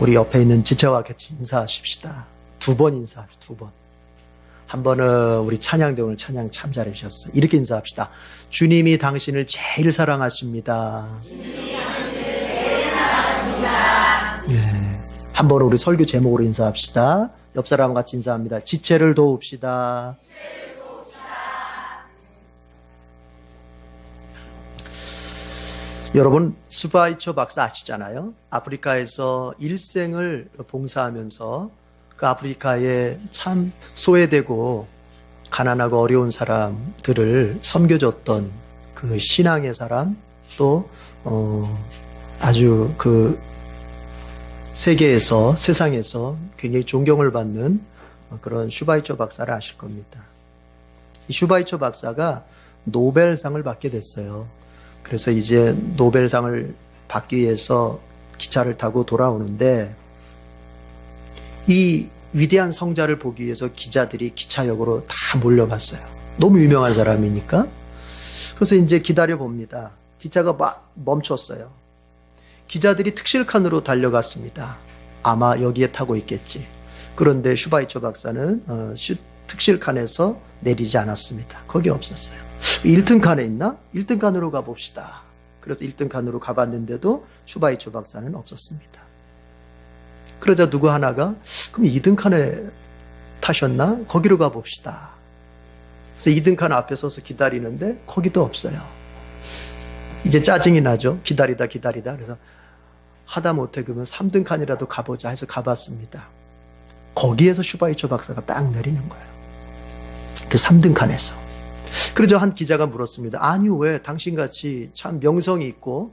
우리 옆에 있는 지체와 같이 인사하십시다. 두 번 인사합시다. 두 번. 한 번은 우리 찬양대 오늘 찬양 참 잘해주셨어요. 이렇게 인사합시다. 주님이 당신을 제일 사랑하십니다. 네. 한 번은 우리 설교 제목으로 인사합시다. 옆 사람과 같이 인사합니다. 지체를 도웁시다. 여러분 수바이처 박사 아시잖아요. 아프리카에서 일생을 봉사하면서 그 아프리카에 참 소외되고 가난하고 어려운 사람들을 섬겨줬던 그 신앙의 사람 또 어, 아주 그 세계에서 세상에서 굉장히 존경을 받는 그런 슈바이처 박사를 아실 겁니다. 이 슈바이처 박사가 노벨상을 받게 됐어요. 그래서 이제 노벨상을 받기 위해서 기차를 타고 돌아오는데 이 위대한 성자를 보기 위해서 기자들이 기차역으로 다 몰려갔어요. 너무 유명한 사람이니까. 그래서 이제 기다려 봅니다. 기차가 막 멈췄어요. 기자들이 특실칸으로 달려갔습니다. 아마 여기에 타고 있겠지. 그런데 슈바이처 박사는 어, 슈- 특실칸에서 내리지 않았습니다. 거기 없었어요. 1등 칸에 있나? 1등 칸으로 가봅시다. 그래서 1등 칸으로 가봤는데도 슈바이처 박사는 없었습니다. 그러자 누구 하나가 그럼 2등 칸에 타셨나? 거기로 가봅시다. 그래서 2등 칸 앞에 서서 기다리는데 거기도 없어요. 이제 짜증이 나죠. 기다리다 기다리다. 그래서 하다 못해 그러면 3등 칸이라도 가보자 해서 가봤습니다. 거기에서 슈바이처 박사가 딱 내리는 거예요. 그 3등 칸에서. 그러자 한 기자가 물었습니다. 아니 왜 당신같이 참 명성이 있고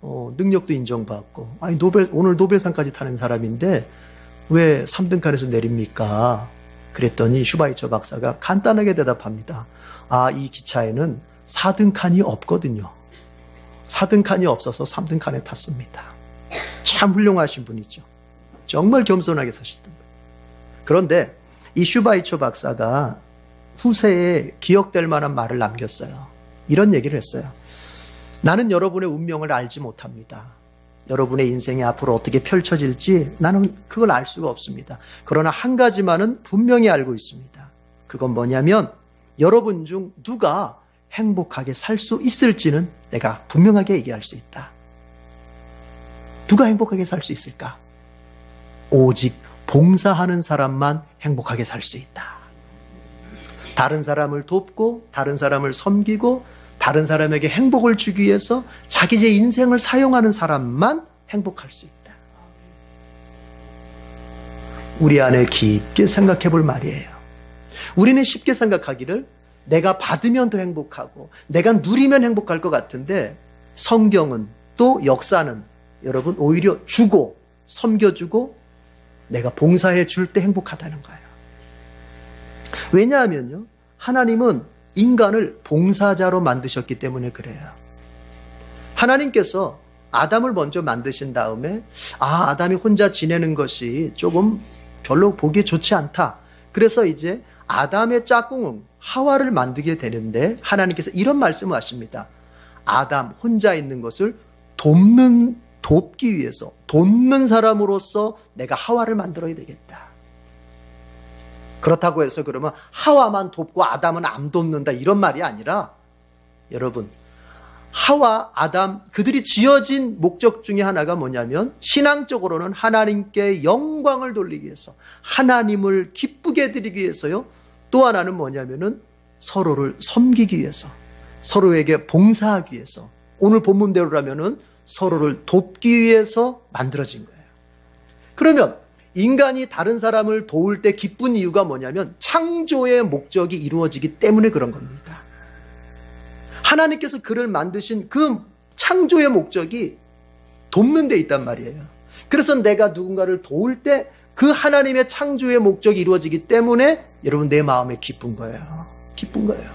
어, 능력도 인정받고 아니 노벨 오늘 노벨상까지 타는 사람인데 왜 3등 칸에서 내립니까? 그랬더니 슈바이처 박사가 간단하게 대답합니다. 아, 이 기차에는 4등 칸이 없거든요. 4등 칸이 없어서 3등 칸에 탔습니다. 참 훌륭하신 분이죠. 정말 겸손하게 사셨던 분. 그런데 이 슈바이처 박사가 후세에 기억될 만한 말을 남겼어요. 이런 얘기를 했어요. 나는 여러분의 운명을 알지 못합니다. 여러분의 인생이 앞으로 어떻게 펼쳐질지 나는 그걸 알 수가 없습니다. 그러나 한 가지만은 분명히 알고 있습니다. 그건 뭐냐면 여러분 중 누가 행복하게 살 수 있을지는 내가 분명하게 얘기할 수 있다. 누가 행복하게 살 수 있을까? 오직 봉사하는 사람만 행복하게 살 수 있다. 다른 사람을 돕고 다른 사람을 섬기고 다른 사람에게 행복을 주기 위해서 자기의 인생을 사용하는 사람만 행복할 수 있다. 우리 안에 깊게 생각해 볼 말이에요. 우리는 쉽게 생각하기를 내가 받으면 더 행복하고 내가 누리면 행복할 것 같은데 성경은 또 역사는 여러분 오히려 주고 섬겨주고 내가 봉사해 줄 때 행복하다는 거예요. 왜냐하면요. 하나님은 인간을 봉사자로 만드셨기 때문에 그래요. 하나님께서 아담을 먼저 만드신 다음에 아, 아담이 혼자 지내는 것이 조금 별로 보기에 좋지 않다. 그래서 이제 아담의 짝꿍 하와를 만들게 되는데 하나님께서 이런 말씀을 하십니다. 아담 혼자 있는 것을 돕는 돕기 위해서 돕는 사람으로서 내가 하와를 만들어야 되겠다. 그렇다고 해서 그러면 하와만 돕고 아담은 안 돕는다 이런 말이 아니라 여러분 하와 아담 그들이 지어진 목적 중에 하나가 뭐냐면 신앙적으로는 하나님께 영광을 돌리기 위해서 하나님을 기쁘게 드리기 위해서요. 또 하나는 뭐냐면은 서로를 섬기기 위해서 서로에게 봉사하기 위해서 오늘 본문대로라면은 서로를 돕기 위해서 만들어진 거예요. 그러면 인간이 다른 사람을 도울 때 기쁜 이유가 뭐냐면 창조의 목적이 이루어지기 때문에 그런 겁니다. 하나님께서 그를 만드신 그 창조의 목적이 돕는 데 있단 말이에요. 그래서 내가 누군가를 도울 때 그 하나님의 창조의 목적이 이루어지기 때문에 여러분 내 마음에 기쁜 거예요. 기쁜 거예요.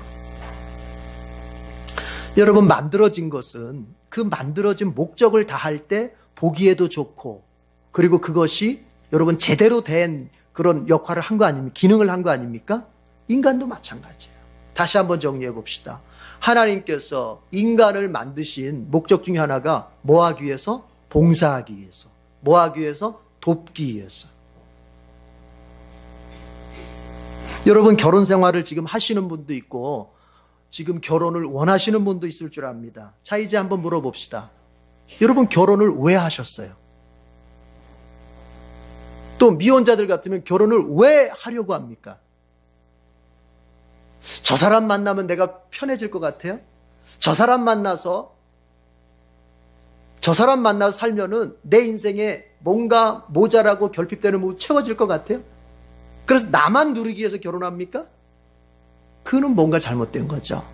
여러분 만들어진 것은 그 만들어진 목적을 다할 때 보기에도 좋고 그리고 그것이 여러분 제대로 된 그런 역할을 한 거 아닙니까? 기능을 한 거 아닙니까? 인간도 마찬가지예요. 다시 한번 정리해 봅시다. 하나님께서 인간을 만드신 목적 중에 하나가 뭐 하기 위해서? 봉사하기 위해서. 뭐 하기 위해서? 돕기 위해서. 여러분 결혼 생활을 지금 하시는 분도 있고 지금 결혼을 원하시는 분도 있을 줄 압니다. 자 이제 한번 물어봅시다. 여러분 결혼을 왜 하셨어요? 또 미혼자들 같으면 결혼을 왜 하려고 합니까? 저 사람 만나면 내가 편해질 것 같아요? 저 사람 만나서 저 사람 만나서 살면은 내 인생에 뭔가 모자라고 결핍되는 부분 채워질 것 같아요? 그래서 나만 누리기 위해서 결혼합니까? 그는 뭔가 잘못된 거죠.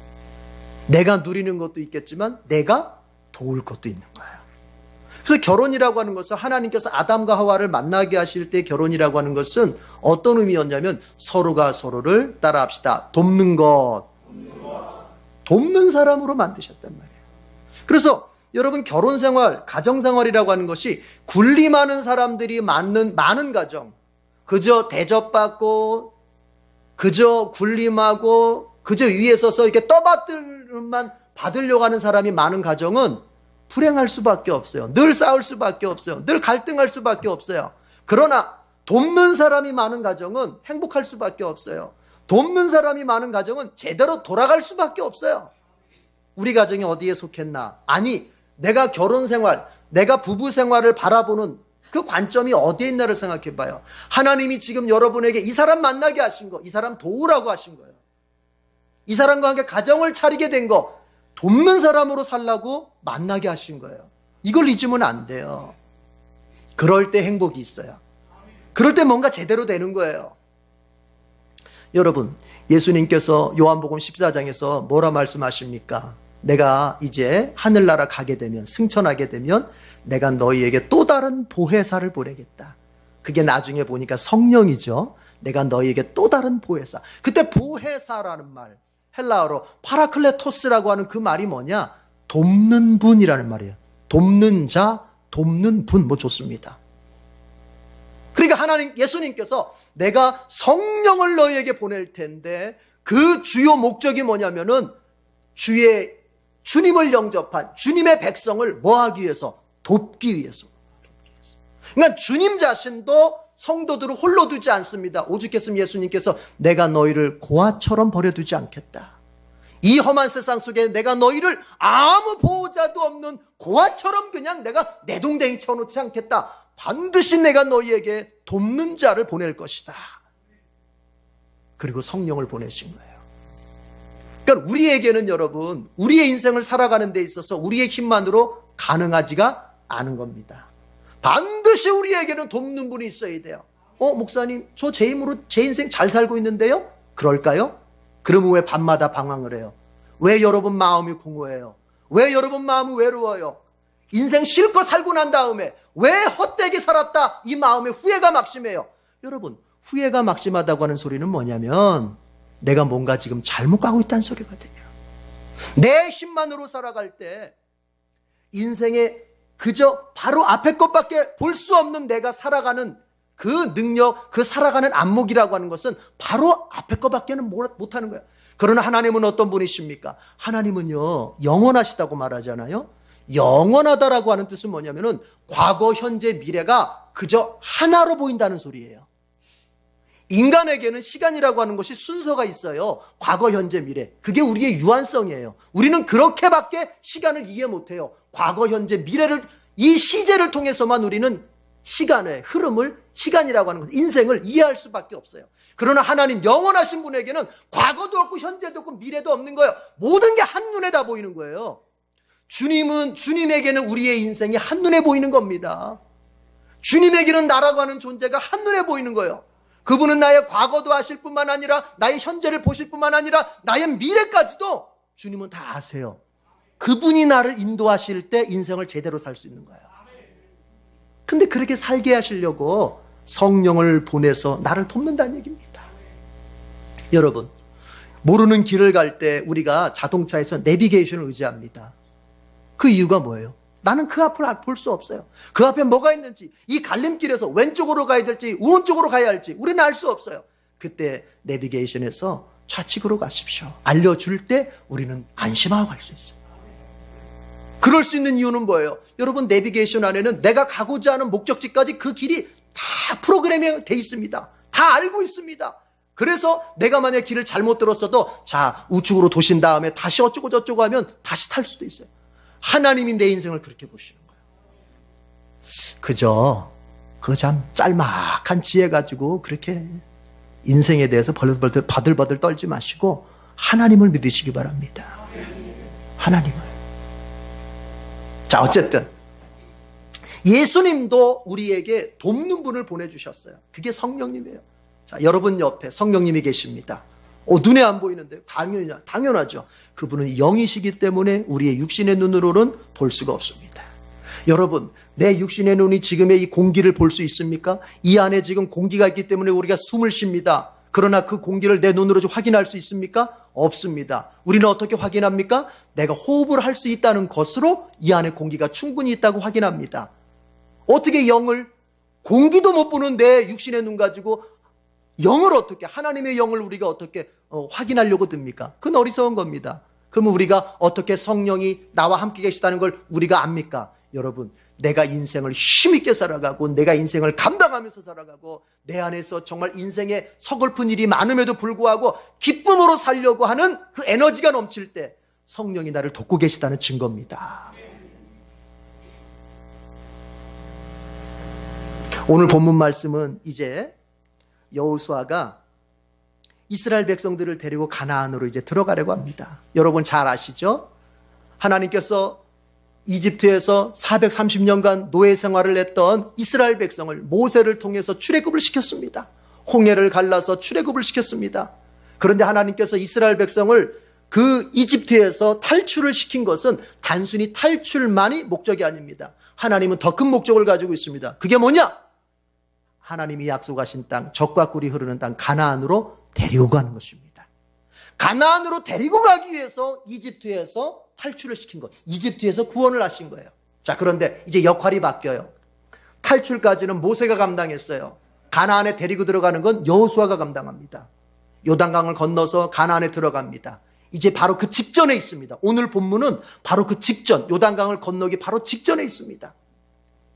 내가 누리는 것도 있겠지만 내가 도울 것도 있는 거예요. 그래서 결혼이라고 하는 것은 하나님께서 아담과 하와를 만나게 하실 때 결혼이라고 하는 것은 어떤 의미였냐면 서로가 서로를 따라합시다. 돕는 것. 돕는 사람으로 만드셨단 말이에요. 그래서 여러분 결혼 생활, 가정 생활이라고 하는 것이 군림하는 사람들이 많은 많은 가정, 그저 대접받고 그저 군림하고 그저 위에 서서 이렇게 떠받들만 받으려고 하는 사람이 많은 가정은 불행할 수밖에 없어요. 늘 싸울 수밖에 없어요. 늘 갈등할 수밖에 없어요. 그러나 돕는 사람이 많은 가정은 행복할 수밖에 없어요. 돕는 사람이 많은 가정은 제대로 돌아갈 수밖에 없어요. 우리 가정이 어디에 속했나? 아니, 내가 결혼 생활, 내가 부부 생활을 바라보는 그 관점이 어디에 있나를 생각해 봐요. 하나님이 지금 여러분에게 이 사람 만나게 하신 거, 이 사람 도우라고 하신 거예요. 이 사람과 함께 가정을 차리게 된 거, 돕는 사람으로 살라고 만나게 하신 거예요. 이걸 잊으면 안 돼요. 그럴 때 행복이 있어요. 그럴 때 뭔가 제대로 되는 거예요. 여러분, 예수님께서 요한복음 14장에서 뭐라 말씀하십니까? 내가 이제 하늘나라 가게 되면, 승천하게 되면 내가 너희에게 또 다른 보혜사를 보내겠다. 그게 나중에 보니까 성령이죠. 내가 너희에게 또 다른 보혜사. 그때 보혜사라는 말, 헬라어로 파라클레토스라고 하는 그 말이 뭐냐? 돕는 분이라는 말이에요. 돕는 자, 돕는 분, 뭐 좋습니다. 그러니까 하나님, 예수님께서 내가 성령을 너희에게 보낼 텐데 그 주요 목적이 뭐냐면은 주의, 주님을 영접한 주님의 백성을 뭐 하기 위해서? 돕기 위해서. 그러니까 주님 자신도 성도들을 홀로 두지 않습니다. 오죽했으면 예수님께서 내가 너희를 고아처럼 버려두지 않겠다. 이 험한 세상 속에 내가 너희를 아무 보호자도 없는 고아처럼 그냥 내가 내 동댕이 쳐놓지 않겠다. 반드시 내가 너희에게 돕는 자를 보낼 것이다. 그리고 성령을 보내신 거예요. 그러니까 우리에게는 여러분, 우리의 인생을 살아가는 데 있어서 우리의 힘만으로 가능하지가 않은 겁니다. 반드시 우리에게는 돕는 분이 있어야 돼요. 어, 목사님, 저 제 힘으로 제 인생 잘 살고 있는데요? 그럴까요? 그러면 왜 밤마다 방황을 해요? 왜 여러분 마음이 공허해요? 왜 여러분 마음이 외로워요? 인생 실컷 살고 난 다음에 왜 헛되게 살았다? 이 마음에 후회가 막심해요. 여러분, 후회가 막심하다고 하는 소리는 뭐냐면 내가 뭔가 지금 잘못 가고 있다는 소리거든요. 내 힘만으로 살아갈 때 인생에 그저 바로 앞에 것밖에 볼 수 없는 내가 살아가는 그 능력, 그 살아가는 안목이라고 하는 것은 바로 앞에 것밖에는 못하는 거야. 그러나 하나님은 어떤 분이십니까? 하나님은요, 영원하시다고 말하잖아요. 영원하다라고 하는 뜻은 뭐냐면은 과거, 현재, 미래가 그저 하나로 보인다는 소리예요. 인간에게는 시간이라고 하는 것이 순서가 있어요. 과거, 현재, 미래. 그게 우리의 유한성이에요. 우리는 그렇게밖에 시간을 이해 못해요. 과거, 현재, 미래를 이 시제를 통해서만 우리는 시간의 흐름을 시간이라고 하는 것, 인생을 이해할 수밖에 없어요. 그러나 하나님 영원하신 분에게는 과거도 없고 현재도 없고 미래도 없는 거예요. 모든 게 한눈에 다 보이는 거예요. 주님은 주님에게는 우리의 인생이 한눈에 보이는 겁니다. 주님에게는 나라고 하는 존재가 한눈에 보이는 거예요. 그분은 나의 과거도 아실 뿐만 아니라 나의 현재를 보실 뿐만 아니라 나의 미래까지도 주님은 다 아세요. 그분이 나를 인도하실 때 인생을 제대로 살 수 있는 거예요. 근데 그렇게 살게 하시려고 성령을 보내서 나를 돕는다는 얘기입니다. 여러분, 모르는 길을 갈 때 우리가 자동차에서 내비게이션을 의지합니다. 그 이유가 뭐예요? 나는 그 앞을 볼 수 없어요. 그 앞에 뭐가 있는지, 이 갈림길에서 왼쪽으로 가야 될지, 오른쪽으로 가야 할지, 우리는 알 수 없어요. 그때 내비게이션에서 좌측으로 가십시오. 알려줄 때 우리는 안심하고 갈 수 있어요. 그럴 수 있는 이유는 뭐예요? 여러분 내비게이션 안에는 내가 가고자 하는 목적지까지 그 길이 다 프로그래밍 돼 있습니다. 다 알고 있습니다. 그래서 내가 만약 길을 잘못 들었어도 자 우측으로 도신 다음에 다시 어쩌고 저쩌고 하면 다시 탈 수도 있어요. 하나님이 내 인생을 그렇게 보시는 거예요. 그저 그 참 짤막한 지혜 가지고 그렇게 인생에 대해서 벌벌벌 바들바들 떨지 마시고 하나님을 믿으시기 바랍니다. 하나님을. 자, 어쨌든 예수님도 우리에게 돕는 분을 보내주셨어요. 그게 성령님이에요. 자, 여러분 옆에 성령님이 계십니다. 어, 눈에 안 보이는데 당연히 당연하죠. 그분은 영이시기 때문에 우리의 육신의 눈으로는 볼 수가 없습니다. 여러분, 내 육신의 눈이 지금의 이 공기를 볼 수 있습니까? 이 안에 지금 공기가 있기 때문에 우리가 숨을 쉽니다. 그러나 그 공기를 내 눈으로 좀 확인할 수 있습니까? 없습니다. 우리는 어떻게 확인합니까? 내가 호흡을 할 수 있다는 것으로 이 안에 공기가 충분히 있다고 확인합니다. 어떻게 영을 공기도 못 보는 내 육신의 눈 가지고 영을 어떻게 하나님의 영을 우리가 어떻게 어, 확인하려고 듭니까? 그건 어리석은 겁니다. 그러면 우리가 어떻게 성령이 나와 함께 계시다는 걸 우리가 압니까? 여러분, 내가 인생을 힘있게 살아가고 내가 인생을 감당하면서 살아가고 내 안에서 정말 인생에 서글픈 일이 많음에도 불구하고 기쁨으로 살려고 하는 그 에너지가 넘칠 때 성령이 나를 돕고 계시다는 증거입니다. 오늘 본문 말씀은 이제 여호수아가 이스라엘 백성들을 데리고 가나안으로 이제 들어가려고 합니다. 여러분 잘 아시죠? 하나님께서 이집트에서 430년간 노예 생활을 했던 이스라엘 백성을 모세를 통해서 출애굽을 시켰습니다. 홍해를 갈라서 출애굽을 시켰습니다. 그런데 하나님께서 이스라엘 백성을 그 이집트에서 탈출을 시킨 것은 단순히 탈출만이 목적이 아닙니다. 하나님은 더 큰 목적을 가지고 있습니다. 그게 뭐냐? 하나님이 약속하신 땅, 적과 꿀이 흐르는 땅 가나안으로 데리고 가는 것입니다. 가나안으로 데리고 가기 위해서 이집트에서 탈출을 시킨 것. 이집트에서 구원을 하신 거예요. 자, 그런데 이제 역할이 바뀌어요. 탈출까지는 모세가 감당했어요. 가나안에 데리고 들어가는 건 여호수아가 감당합니다. 요단강을 건너서 가나안에 들어갑니다. 이제 바로 그 직전에 있습니다. 오늘 본문은 바로 그 직전, 요단강을 건너기 바로 직전에 있습니다.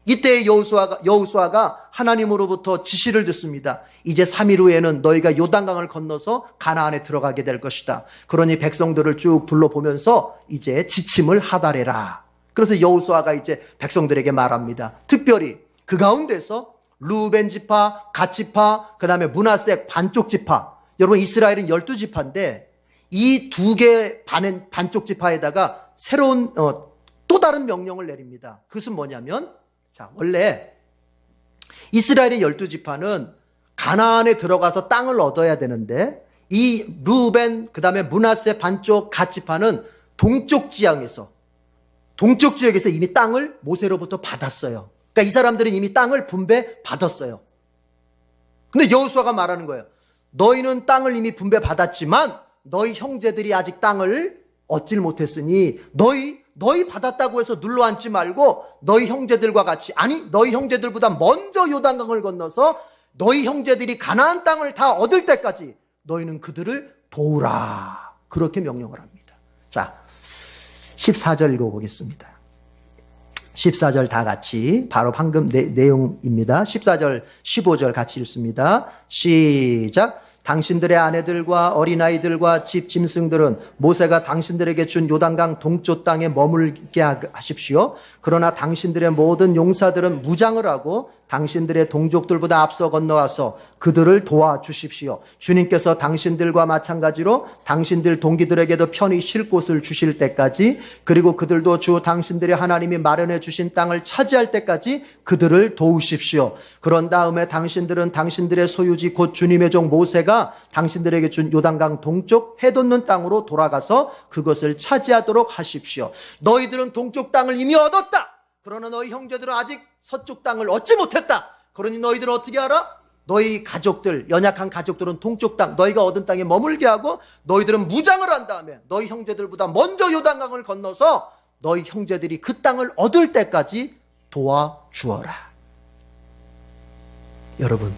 이때 여호수아가 여호수아가 하나님으로부터 지시를 듣습니다. 이제 3일 후에는 너희가 요단강을 건너서 가나안에 들어가게 될 것이다. 그러니 백성들을 쭉 둘러보면서 이제 지침을 하달해라. 그래서 여호수아가 이제 백성들에게 말합니다. 특별히 그 가운데서 루벤 지파, 갓 지파, 그다음에 문하색 반쪽 지파. 여러분 이스라엘은 12지파인데 이 두 개반 반쪽 지파에다가 새로운 어, 또 다른 명령을 내립니다. 그것은 뭐냐면 자, 원래 이스라엘의 열두 지파는 가나안에 들어가서 땅을 얻어야 되는데 이 루벤 그다음에 문하세 반쪽 갓 지파는 동쪽 지향에서 동쪽 지역에서 이미 땅을 모세로부터 받았어요. 그러니까 이 사람들은 이미 땅을 분배 받았어요. 근데 여호수아가 말하는 거예요. 너희는 땅을 이미 분배 받았지만 너희 형제들이 아직 땅을 얻질 못했으니 너희 너희 받았다고 해서 눌러 앉지 말고 너희 형제들과 같이 아니 너희 형제들보다 먼저 요단강을 건너서 너희 형제들이 가나안 땅을 다 얻을 때까지 너희는 그들을 도우라 그렇게 명령을 합니다. 자 14절 읽어 보겠습니다. 14절 다 같이 바로 방금 내, 내용입니다. 14절 15절 같이 읽습니다. 시작 당신들의 아내들과 어린아이들과 집 짐승들은 모세가 당신들에게 준 요단강 동쪽 땅에 머물게 하십시오. 그러나 당신들의 모든 용사들은 무장을 하고 당신들의 동족들보다 앞서 건너와서 그들을 도와주십시오. 주님께서 당신들과 마찬가지로 당신들 동기들에게도 편히 쉴 곳을 주실 때까지 그리고 그들도 주 당신들의 하나님이 마련해 주신 땅을 차지할 때까지 그들을 도우십시오. 그런 다음에 당신들은 당신들의 소유지 곧 주님의 종 모세가 당신들에게 준 요단강 동쪽 해돋는 땅으로 돌아가서 그것을 차지하도록 하십시오. 너희들은 동쪽 땅을 이미 얻었다. 그러나 너희 형제들은 아직 서쪽 땅을 얻지 못했다. 그러니 너희들은 어떻게 알아? 너희 가족들, 연약한 가족들은 동쪽 땅, 너희가 얻은 땅에 머물게 하고 너희들은 무장을 한 다음에 너희 형제들보다 먼저 요단강을 건너서 너희 형제들이 그 땅을 얻을 때까지 도와주어라. 여러분,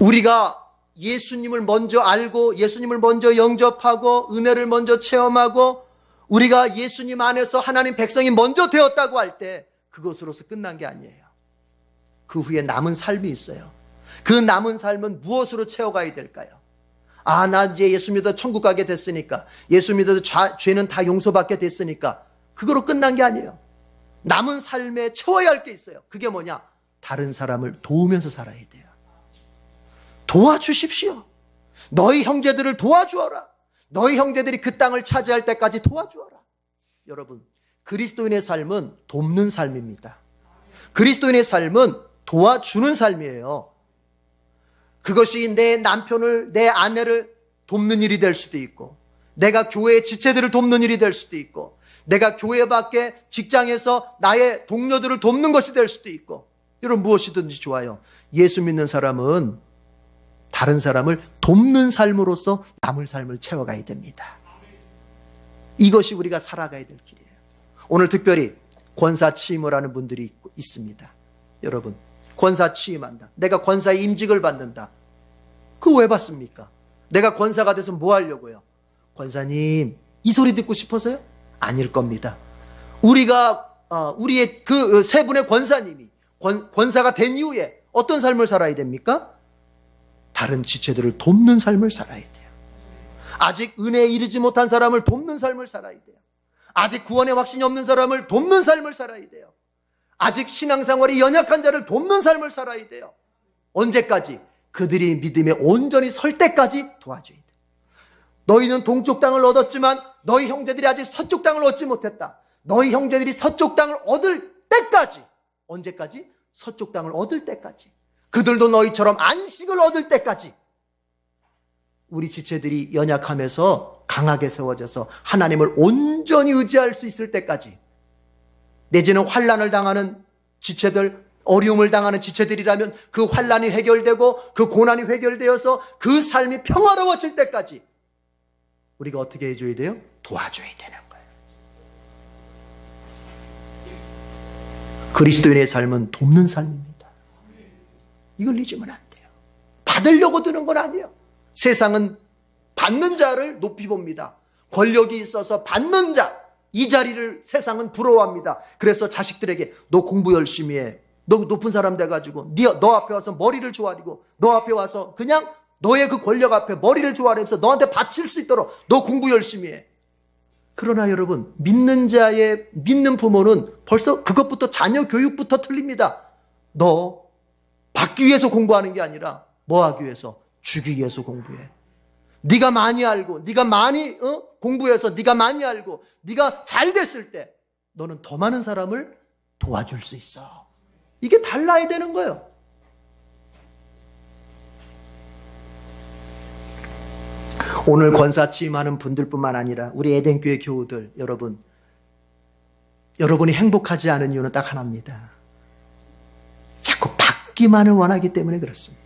우리가 예수님을 먼저 알고 예수님을 먼저 영접하고 은혜를 먼저 체험하고 우리가 예수님 안에서 하나님 백성이 먼저 되었다고 할 때 그것으로서 끝난 게 아니에요. 그 후에 남은 삶이 있어요. 그 남은 삶은 무엇으로 채워가야 될까요? 아, 나 이제 예수 믿어 천국 가게 됐으니까, 예수 믿어 죄- 죄는 다 용서받게 됐으니까, 그거로 끝난 게 아니에요. 남은 삶에 채워야 할 게 있어요. 그게 뭐냐? 다른 사람을 도우면서 살아야 돼요. 도와주십시오. 너희 형제들을 도와주어라. 너희 형제들이 그 땅을 차지할 때까지 도와주어라. 여러분, 그리스도인의 삶은 돕는 삶입니다. 그리스도인의 삶은 도와주는 삶이에요. 그것이 내 남편을, 내 아내를 돕는 일이 될 수도 있고, 내가 교회의 지체들을 돕는 일이 될 수도 있고, 내가 교회 밖에 직장에서 나의 동료들을 돕는 것이 될 수도 있고, 여러분 무엇이든지 좋아요. 예수 믿는 사람은 다른 사람을 돕는 삶으로서 남을 삶을 채워가야 됩니다. 이것이 우리가 살아가야 될 길이에요. 오늘 특별히 권사 취임을 하는 분들이 있- 있습니다. 여러분, 권사 취임한다. 내가 권사의 임직을 받는다. 그거 왜 받습니까? 내가 권사가 돼서 뭐 하려고요? 권사님, 이 소리 듣고 싶어서요? 아닐 겁니다. 우리가, 어, 우리의 그 세 분의 권사님이 권, 권사가 된 이후에 어떤 삶을 살아야 됩니까? 다른 지체들을 돕는 삶을 살아야 돼요. 아직 은혜에 이르지 못한 사람을 돕는 삶을 살아야 돼요. 아직 구원의 확신이 없는 사람을 돕는 삶을 살아야 돼요. 아직 신앙생활이 연약한 자를 돕는 삶을 살아야 돼요. 언제까지? 그들이 믿음에 온전히 설 때까지 도와줘야 돼. 너희는 동쪽 땅을 얻었지만 너희 형제들이 아직 서쪽 땅을 얻지 못했다. 너희 형제들이 서쪽 땅을 얻을 때까지 언제까지? 서쪽 땅을 얻을 때까지. 그들도 너희처럼 안식을 얻을 때까지. 우리 지체들이 연약함에서 강하게 세워져서 하나님을 온전히 의지할 수 있을 때까지. 내지는 환란을 당하는 지체들, 어려움을 당하는 지체들이라면 그 환란이 해결되고 그 고난이 해결되어서 그 삶이 평화로워질 때까지 우리가 어떻게 해줘야 돼요? 도와줘야 되는 거예요. 그리스도인의 삶은 돕는 삶입니다. 이걸 잊으면 안 돼요. 받으려고 드는 건 아니에요. 세상은 받는 자를 높이 봅니다. 권력이 있어서 받는 자, 이 자리를 세상은 부러워합니다. 그래서 자식들에게 너 공부 열심히 해. 너 높은 사람 돼가지고 네, 너 앞에 와서 머리를 조아리고 너 앞에 와서 그냥 너의 그 권력 앞에 머리를 조아리면서 너한테 바칠 수 있도록 너 공부 열심히 해. 그러나 여러분 믿는 자의 믿는 부모는 벌써 그것부터 자녀 교육부터 틀립니다. 너 받기 위해서 공부하는 게 아니라 뭐 하기 위해서 주기 위해서 공부해. 네가 많이 알고 네가 많이 어? 공부해서 네가 많이 알고 네가 잘 됐을 때 너는 더 많은 사람을 도와줄 수 있어. 이게 달라야 되는 거예요. 오늘 권사 취임하는 분들뿐만 아니라 우리 에덴교회 교우들 여러분 여러분이 행복하지 않은 이유는 딱 하나입니다. 받기만을 원하기 때문에 그렇습니다.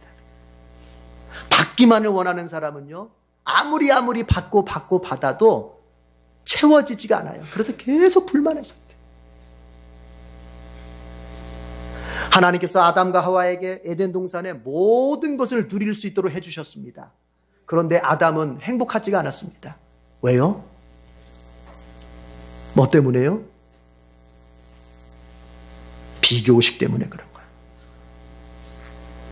받기만을 원하는 사람은요 아무리 아무리 받고 받고 받아도 채워지지가 않아요. 그래서 계속 상태. 하나님께서 아담과 하와에게 에덴 동산의 모든 것을 누릴 수 있도록 해주셨습니다. 그런데 아담은 행복하지가 않았습니다. 왜요? 뭐 때문에요? 비교의식 때문에 그런.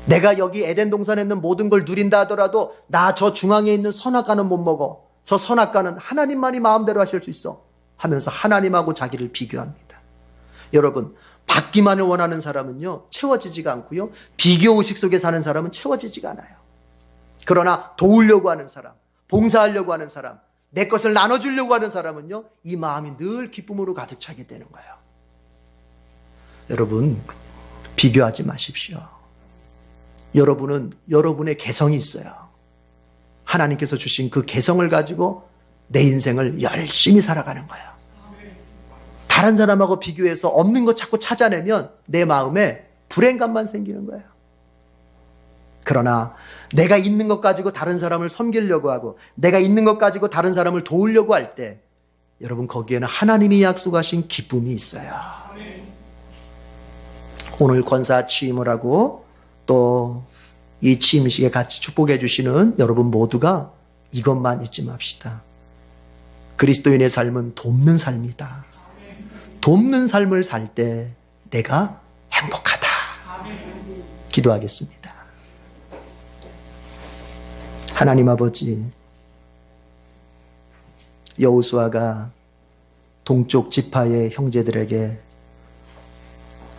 내가 여기 에덴 동산에 있는 모든 걸 누린다 하더라도 나 저 중앙에 있는 선악과는 못 먹어. 저 선악과는 하나님만이 마음대로 하실 수 있어. 하면서 하나님하고 자기를 비교합니다. 여러분, 받기만을 원하는 사람은요, 채워지지가 않고요. 비교의식 속에 사는 사람은 채워지지가 않아요. 그러나 도우려고 하는 사람, 봉사하려고 하는 사람, 내 것을 나눠주려고 하는 사람은요, 이 마음이 늘 기쁨으로 가득 차게 되는 거예요. 여러분, 비교하지 마십시오. 여러분은 여러분의 개성이 있어요. 하나님께서 주신 그 개성을 가지고 내 인생을 열심히 살아가는 거예요. 다른 사람하고 비교해서 없는 것 자꾸 찾아내면 내 마음에 불행감만 생기는 거예요. 그러나 내가 있는 것 가지고 다른 사람을 섬기려고 하고 내가 있는 것 가지고 다른 사람을 도우려고 할 때 여러분 거기에는 하나님이 약속하신 기쁨이 있어요. 오늘 권사 취임을 하고 또 이 취임식에 같이 축복해 주시는 여러분 모두가 이것만 잊지 맙시다. 그리스도인의 삶은 돕는 삶이다. 돕는 삶을 살 때 내가 행복하다. 기도하겠습니다. 하나님 아버지, 여우수아가 동쪽 지파의 형제들에게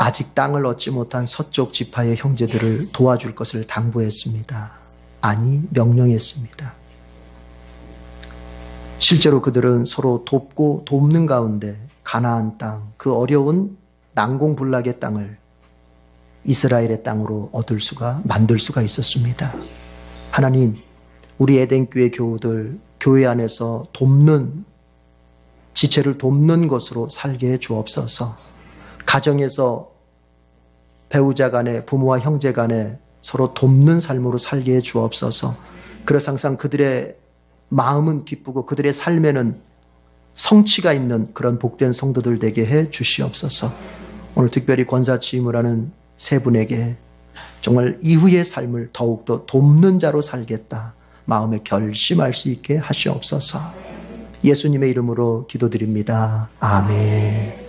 아직 땅을 얻지 못한 서쪽 지파의 형제들을 도와줄 것을 당부했습니다. 아니, 명령했습니다. 실제로 그들은 서로 돕고 돕는 가운데 가나안 땅, 그 어려운 난공불락의 땅을 이스라엘의 땅으로 얻을 수가, 만들 수가 있었습니다. 하나님, 우리 에덴교회 교우들, 교회 안에서 돕는, 지체를 돕는 것으로 살게 해 주옵소서. 가정에서 배우자 간에, 부모와 형제 간에 서로 돕는 삶으로 살게 해 주옵소서. 그래서 항상 그들의 마음은 기쁘고 그들의 삶에는 성취가 있는 그런 복된 성도들 되게 해 주시옵소서. 오늘 특별히 권사 취임을 하는 세 분에게 정말 이후의 삶을 더욱더 돕는 자로 살겠다. 마음에 결심할 수 있게 하시옵소서. 예수님의 이름으로 기도드립니다. 아멘.